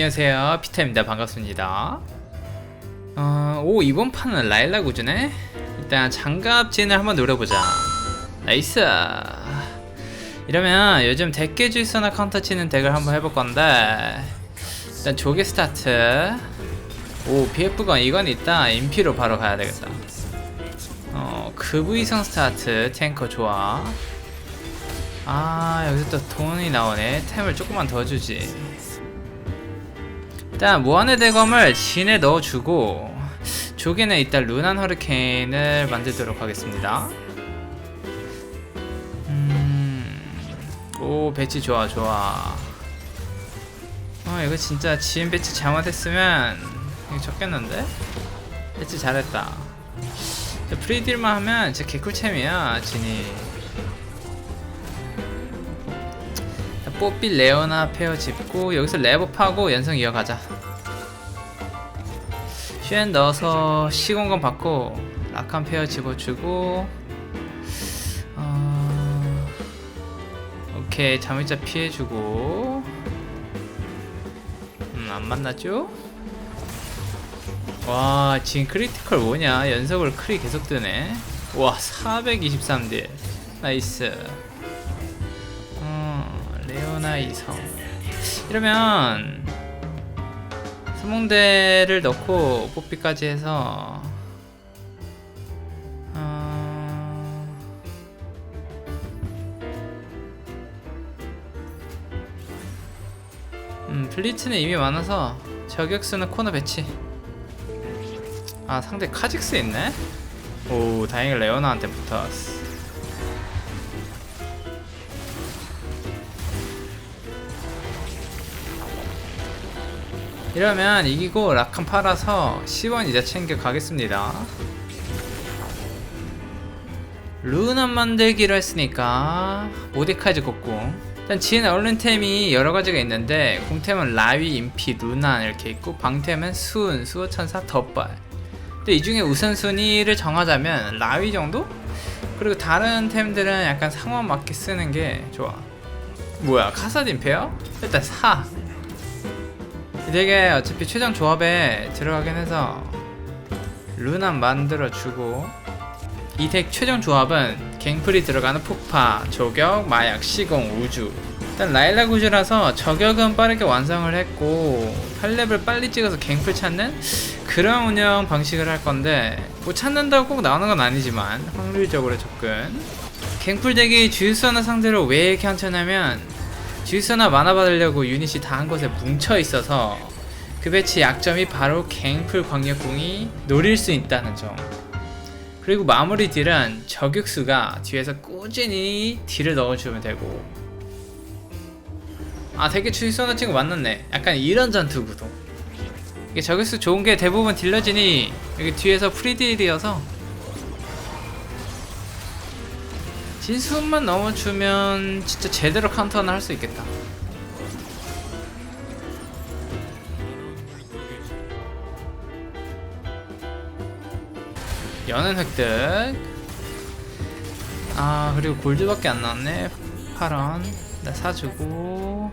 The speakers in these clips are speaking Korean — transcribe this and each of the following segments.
안녕하세요. 피터입니다. 반갑습니다. 어, 오 이번 판은 라일락 우주네? 일단 장갑 진을 한번 노려보자. 나이스! 이러면 요즘 덱게주이서나 카운터 치는 덱을 한번 해볼 건데 일단 조개 스타트. 오 BF건 이건 있다 인피로 바로 가야 되겠다. 어 그부이성 스타트. 탱커 좋아. 아 여기서 또 돈이 나오네. 템을 조금만 더 주지 일단 무한의 대검을 진에 넣어주고 조개는 일단 루난 허리케인을 만들도록 하겠습니다. 음 오 배치 좋아 좋아. 아 이거 진짜 지인 배치 잘못했으면 이거 적겠는데? 배치 잘했다. 저 프리딜만 하면 진짜 개꿀챔이야 진이 뽀삐 레오나 페어 짚고 여기서 레버파고 연성 이어가자. 쉔 넣어서 시공간 받고 라칸 페어 집어주고 어... 오케이. 자물자 피해주고. 음 안 만났죠? 와 지금 크리티컬 뭐냐? 연속으로 크리 계속 뜨네. 와 423딜. 나이스. 어, 레오나 이성. 이러면 스몽대를 넣고 뽀삐까지 해서 어... 음 블리츠는 이미 많아서 저격수는 코너 배치. 아 상대 카직스 있네? 오 다행히 레오나한테 붙었어 이러면 이기고 라칸 팔아서 10원 이자 챙겨 가겠습니다. 루난 만들기로 했으니까 모데카이즈 곡궁 일단 지인 얼른템이 여러가지가 있는데 공템은 라위, 인피, 루난 이렇게 있고 방템은 수은, 수호천사, 덧발. 근데 이 중에 우선순위를 정하자면 라위 정도? 그리고 다른 템들은 약간 상황 맞게 쓰는 게 좋아. 뭐야 카사딘 페어? 일단 사 되게 어차피 최종 조합에 들어가긴 해서 루난 만들어주고 이 덱 최종 조합은 갱플이 들어가는 폭파, 저격, 마약, 시공, 우주. 일단 라일락 우주라서 저격은 빠르게 완성을 했고 8렙을 빨리 찍어서 갱플 찾는 그런 운영 방식을 할 건데 뭐 찾는다고 꼭 나오는 건 아니지만 확률적으로 접근. 갱플 덱이 주유소나 상대로 왜 이렇게 한쳐냐면 주유소나 만화 받으려고 유닛이 다 한 곳에 뭉쳐 있어서 그 배치 약점이 바로 갱플 광역궁이 노릴 수 있다는 점. 그리고 마무리 딜은 저격수가 뒤에서 꾸준히 딜을 넣어주면 되고. 아 되게 주유소나 친구 만났네. 약간 이런 전투 구도. 이게 저격수 좋은 게 대부분 딜러진이 여기 뒤에서 프리딜이어서 진수만 넘어주면 진짜 제대로 카운터는 할수 있겠다. 연은 획득. 아 그리고 골드밖에 안 나왔네. 8원. 나 사주고.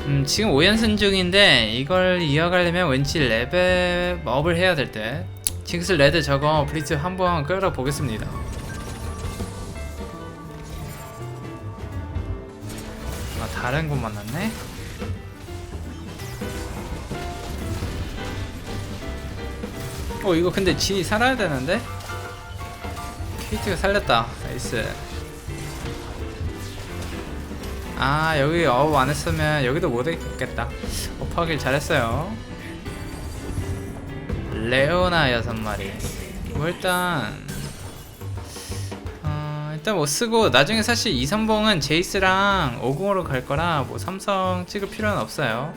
음, 지금 5연승 중인데 이걸 이어가려면 왠지 레벨 업을 해야 될 때. 징스 레드 저거 브리츠 한번 끌어 보겠습니다. 아 다른 곳 만났네. 어 이거 근데 진이 살아야 되는데? 케이트가 살렸다. 나이스. 아 여기 어업 안 했으면 여기도 못 했겠다. 업하길 잘했어요. 레오나 여섯 마리. 뭐 일단 어, 일단 뭐 쓰고 나중에 사실 이선봉은 제이스랑 50으로 갈 거라 뭐 삼성 찍을 필요는 없어요.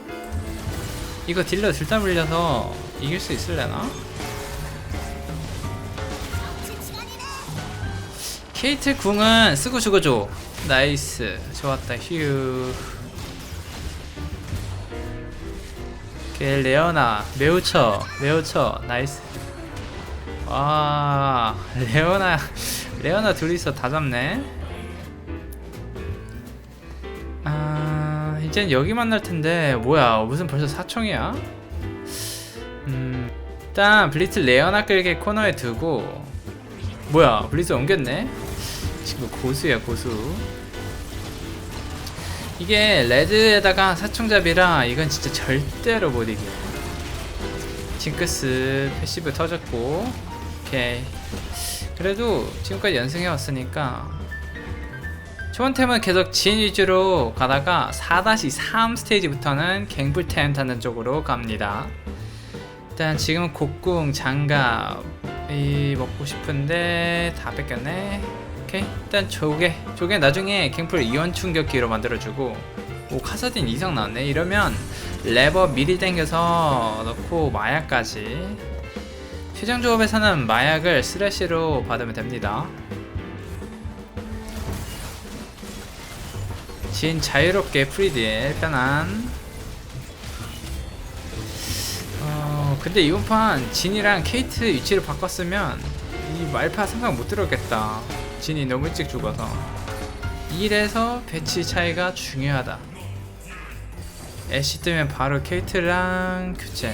이거 딜러 둘 다 물려서 이길 수 있을래나? 케이트 궁은 쓰고 죽어줘. 나이스. 좋았다. 휴. 오케이, 레오나. 매우 쳐. 매우 쳐. 나이스. 와, 레오나. 레오나 둘이서 다 잡네. 아, 이젠 여기 만날 텐데 뭐야 무슨 벌써 사총이야? 음 일단 블리츠 레어나 끌게 코너에 두고 뭐야 블리츠 옮겼네? 지금 고수야 고수 이게 레드에다가 사총잡이라 이건 진짜 절대로 못 이겨. 징크스 패시브 터졌고 오케이. 그래도 지금까지 연승해 왔으니까 초원템은 계속 진 위주로 가다가 4-3 스테이지부터는 갱불템 타는 쪽으로 갑니다. 일단 지금 곡궁 장갑 이 먹고 싶은데 다 뺏겼네 오케이. 일단 조개. 조개 나중에 갱플 이원 충격기로 만들어주고. 오 카사딘 이상 나왔네. 이러면 레버 미리 당겨서 넣고 마약까지. 최종 조합에서는 마약을 스레시로 받으면 됩니다. 진 자유롭게 프리딜 편안 어 근데 이번 판 진이랑 케이트 위치를 바꿨으면 이 말파 생각 못 들었겠다 진이 너무 일찍 죽어서 이래서 배치 차이가 중요하다. 애쉬 뜨면 바로 케이트랑 교체.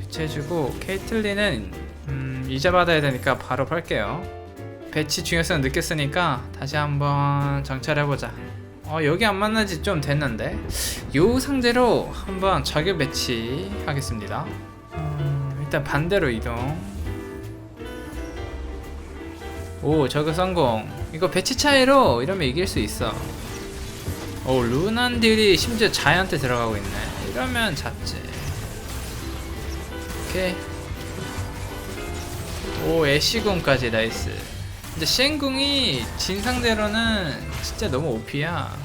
교체해주고 케이틀리는 음, 이자 받아야 되니까 바로 팔게요. 배치 중요성을 느꼈으니까 다시 한번 정찰해보자. 어 여기 안 만나지 좀 됐는데 요 상대로 한번 저격 배치 하겠습니다. 음, 일단 반대로 이동 오 저격 성공. 이거 배치 차이로 이러면 이길 수 있어. 오 루난딜이 심지어 자이한테 들어가고 있네. 이러면 잡지. 오케이. 오 애쉬궁까지 나이스. 근데 시행궁이 진 상대로는 진짜 너무 OP야.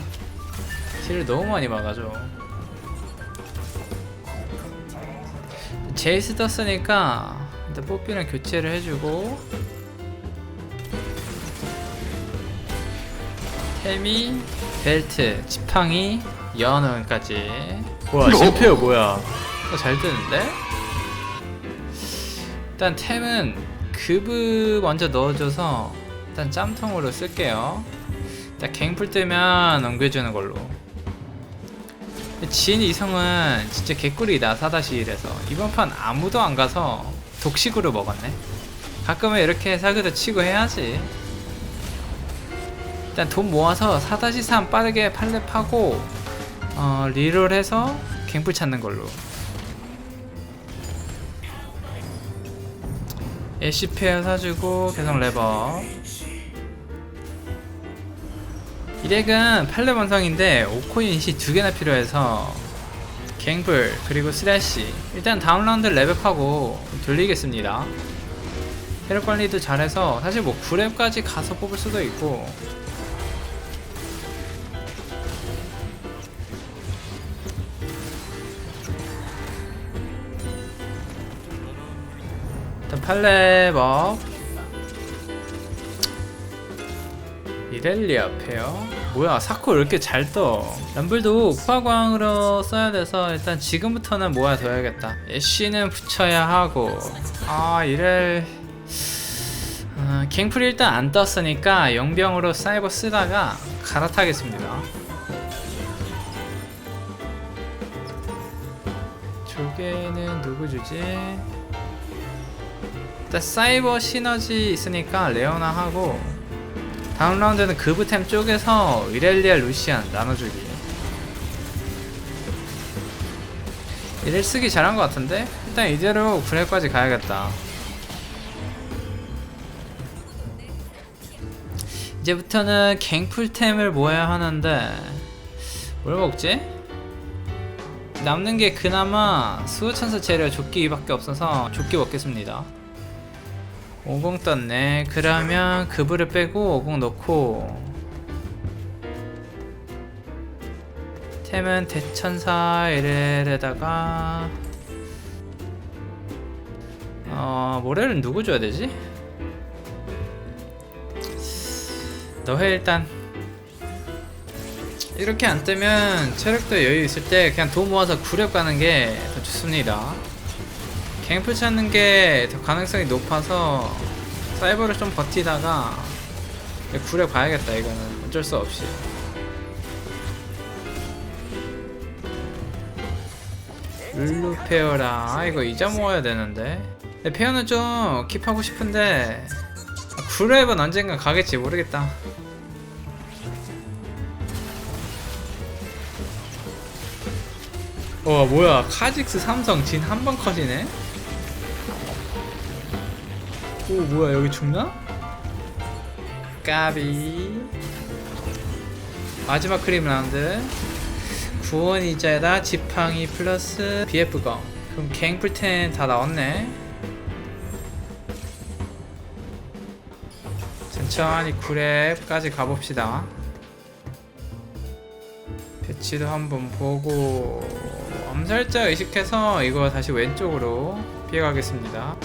딜을 너무 많이 막아줘. 제이스 떴으니까 일단 뽀삐랑 교체를 해주고 템이 벨트 지팡이 연원까지. 와 실패요 뭐야. 어, 잘 뜨는데? 일단 템은 급을 먼저 넣어줘서 일단 짬통으로 쓸게요. 일단 갱풀 뜨면 넘겨주는 걸로. 진 이성은 진짜 개꿀이다 4-1에서 이번 판 아무도 안 가서 독식으로 먹었네. 가끔은 이렇게 사그도 치고 해야지 일단 돈 모아서 4-3 빠르게 팔렙하고 어, 리롤 해서 갱풀 찾는 걸로. 애쉬 페어 사주고 계속 레버. 이 덱은 8렙 원성인데 5코인 시두 개나 필요해서 갱불 그리고 스래시 일단 다음 라운드 레벨하고 돌리겠습니다. 혈액 관리도 잘해서 사실 뭐 9렙까지 가서 뽑을 수도 있고 8렙업 이렐리아 페어 뭐야 사코 왜 이렇게 잘 떠? 람블도 후화광으로 써야 돼서 일단 지금부터는 모아둬야겠다. 애쉬는 붙여야 하고. 아 이렐. 어, 갱플 일단 안 떴으니까 영병으로 사이버 쓰다가 갈아타겠습니다. 조개는 누구 주지? 일단 사이버 시너지 있으니까 레오나 하고 다음 라운드는 그브템 쪽에서 이렐리아 루시안 나눠주기 이렐 쓰기 잘한 것 같은데? 일단 이대로 구레까지 가야겠다 이제부터는 갱풀템을 모아야 하는데 뭘 먹지? 남는 게 그나마 수호천사 재료 조끼밖에 없어서 조끼 먹겠습니다 50 떴네. 그러면 그브를 빼고 50 넣고 템은 대천사 LL에다가 어 모래를 누구 줘야 되지? 너 해 일단. 이렇게 안 뜨면 체력도 여유 있을 때 그냥 돈 모아서 구력 가는 게 더 좋습니다 갱플 찾는 게더 가능성이 높아서 사이버를 좀 버티다가 구력 봐야겠다 이거는. 어쩔 수 없이. 룰루 페어라. 아 이거 이자 모아야 되는데. 페어는 좀 킵하고 싶은데 아, 그랩은 언젠가 가겠지 모르겠다. 와 뭐야. 카직스 삼성 진 한 번 컷이네 오 뭐야 여기 죽나? 까비. 마지막 크림 라운드. 구원 이자에다 지팡이 플러스 BF검. 그럼 갱플텐 다 나왔네. 천천히 구랩까지 가봅시다. 배치도 한번 보고 암살자 의식해서 이거 다시 왼쪽으로 피해가겠습니다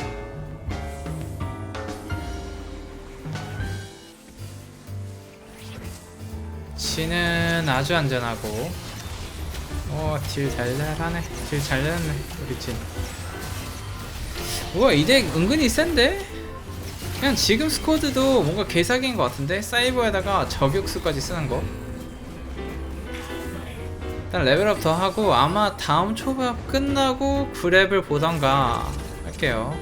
지는 아주 안전하고. 어딜 잘잘하네. 딜 잘잘했네 우리 진 우와 이덱 은근히 센데? 그냥 지금 스쿼드도 뭔가 개사기인 것 같은데? 사이버에다가 저격수까지 쓰는 거? 일단 레벨업 더 하고 아마 다음 초밥 끝나고 9렙을 보던가 할게요.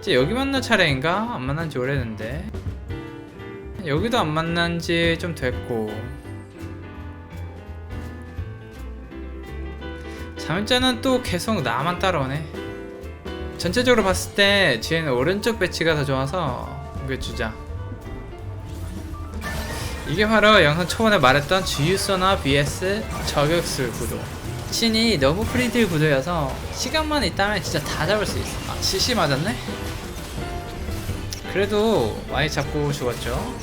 이제 여기 만날 차례인가? 안 만난 지 오래됐는데. 여기도 안 만난 지 좀 됐고 잠자는 또 계속 나만 따라오네. 전체적으로 봤을 때 지혜는 오른쪽 배치가 더 좋아서 이거 주자. 이게 바로 영상 초반에 말했던 주유소나 BS 저격수 구도. 신이 너무 프리딜 구도여서 시간만 있다면 진짜 다 잡을 수 있어. 아 CC 맞았네? 그래도 많이 잡고 죽었죠.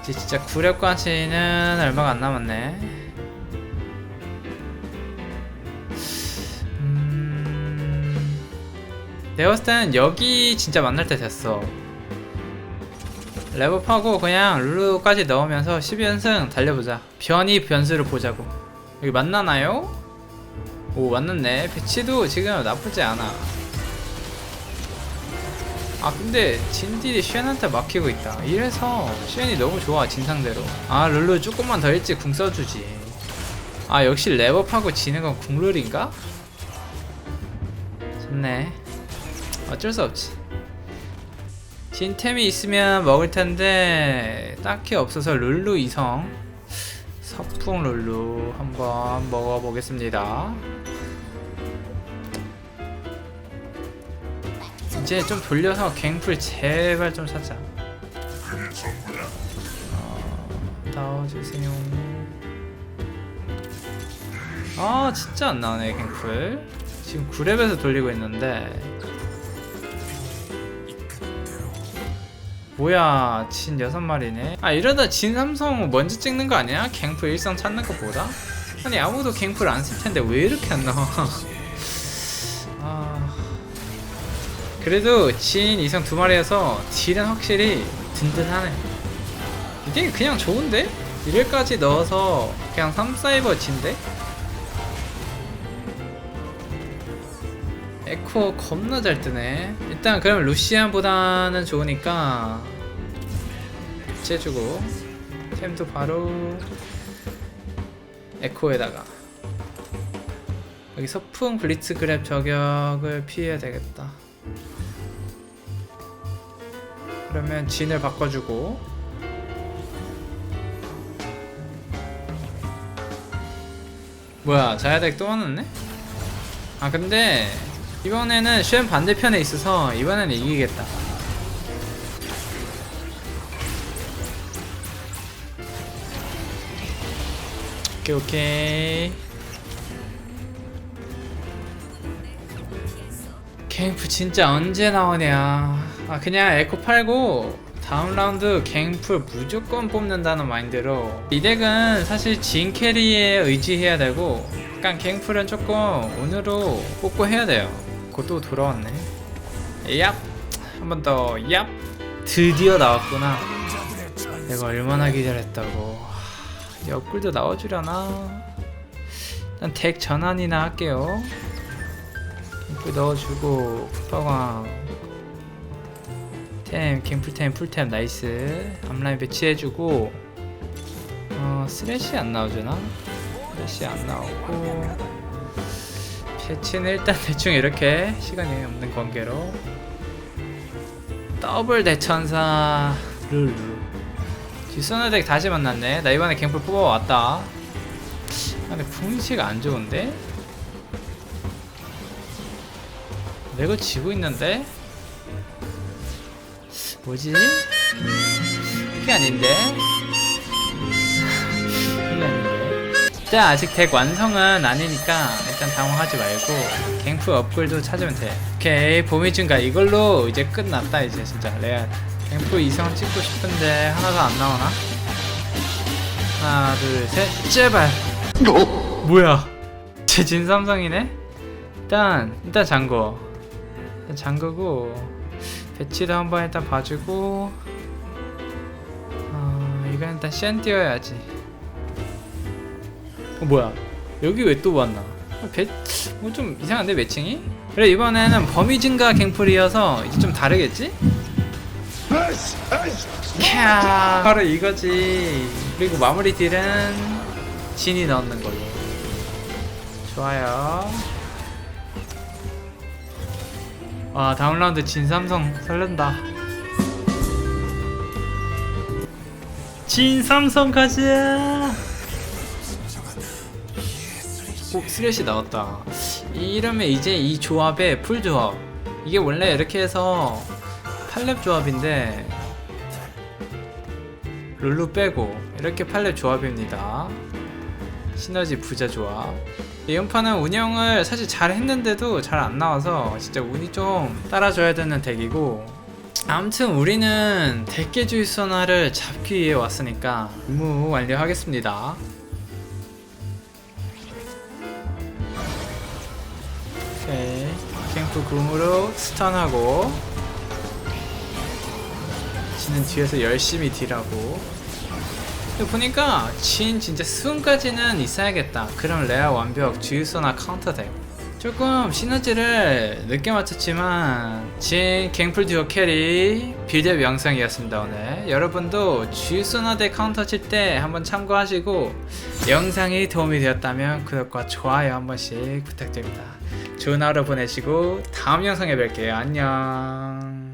이제 진짜 구력까지는 얼마가 안 남았네 때는 여기 진짜 만날 때 됐어. 레벨업하고 그냥 룰루까지 넣으면서 12연승 달려보자. 변이 변수를 보자고. 여기 만나나요? 오 만났네 배치도 지금 나쁘지 않아. 아 근데 진딜이 쉔한테 막히고 있다. 이래서 쉔이 너무 좋아 진상대로. 아 룰루 조금만 더 일찍 궁 써주지. 아 역시 랩업하고 지는 건 국룰인가? 좋네 어쩔 수 없지. 진템이 있으면 먹을 텐데 딱히 없어서 룰루 이성 서풍 룰루 한번 먹어보겠습니다. 이제 좀 돌려서 갱플 제발 좀 사자. 어, 나와주세요. 아 진짜 안 나오네 갱플. 지금 9렙에서 돌리고 있는데 뭐야 진 6마리네 아 이러다 진 삼성 먼저 찍는 거 아니야? 갱플 일성 찾는 것보다? 아니 아무도 갱플 안 쓸 텐데 왜 이렇게 안 나와 아 그래도 진 이성 두 마리여서 딜은 확실히 든든하네 이게 그냥 좋은데? 1회까지 넣어서 그냥 3사이버 진데? 에코 겁나 잘 뜨네. 일단 그럼 루시안보다는 좋으니까 해주고 템도 바로 에코에다가. 여기 서풍 블리츠 그랩 저격을 피해야 되겠다. 그러면 진을 바꿔주고. 뭐야 자야덱 또 왔네? 아 근데 이번에는 쉔 반대편에 있어서 이번에는 이기겠다. 오케이 오케이. 갱프 진짜 언제 나오냐. 아 그냥 에코 팔고 다음 라운드 갱풀 무조건 뽑는다는 마인드로. 이 덱은 사실 진 캐리에 의지해야 되고 약간 갱풀은 조금 운으로 뽑고 해야 돼요 그것도 돌아왔네. 얍! 한 번 더. 얍! 드디어 나왔구나. 내가 얼마나 기다렸다고. 하, 옆글도 나와주려나? 일단 덱 전환이나 할게요. 갱풀 넣어주고 풋파광. 템, 갱풀템, 풀템 나이스. 앞라인 배치해주고. 어, 스레시 안 나오잖아 스레시 안 나오고 대치는 일단 대충 이렇게 시간이 없는 관계로 더블 대천사 룰루 뒷선화덱 다시 만났네 나 이번에 갱플 뽑아왔다 아, 근데 분위기가 안 좋은데? 내가 지고 있는데? 뭐지? 이게 아닌데? 자 아직 덱 완성은 아니니까 일단 당황하지 말고 갱프 업글도 찾으면 돼. 오케이 봄이 증가. 이걸로 이제 끝났다 이제 진짜. 레알. 갱프 이성 찍고 싶은데 하나도 안 나오나? 하나 둘 셋. 제발. 뭐야? 제 진삼성이네? 일단 일단 잠궈 일단 잠그고 배치도 한번 일단 봐주고 어, 이건 일단 쉔 띄워야지 어 뭐야? 여기 왜 또 왔나? 어, 배... 뭐 좀 이상한데 매칭이? 그래 이번에는 범위 증가 갱플이어서 이제 좀 다르겠지? 캬. 바로 이거지. 그리고 마무리 딜은 진이 넣는 걸로. 좋아요. 와 다음 라운드 진 삼성 설렌다. 진 삼성 가자 오 스레시 나왔다. 이러면 이제 이 조합의 풀 조합. 이게 원래 이렇게 해서 팔렙 조합인데 룰루 빼고 이렇게 팔렙 조합입니다. 시너지 부자 조합. 판은 운영을 사실 잘 했는데도 잘 안 나와서 진짜 운이 좀 따라줘야 되는 덱이고. 아무튼 우리는 대깨주의 소나를 잡기 위해 왔으니까 임무 완료하겠습니다 캠프 궁으로 스턴하고 지는 뒤에서 열심히 딜하고. 근데 보니까 진 진짜 수은까지는 있어야겠다. 그럼 레아 완벽 주유소나 카운터 덱. 조금 시너지를 늦게 맞췄지만 진 갱플 듀오 캐리 빌드 영상이었습니다 오늘. 여러분도 주유소나 덱 카운터 칠 때 한번 참고하시고 영상이 도움이 되었다면 구독과 좋아요 한 번씩 부탁드립니다 좋은 하루 보내시고 다음 영상에 뵐게요. 안녕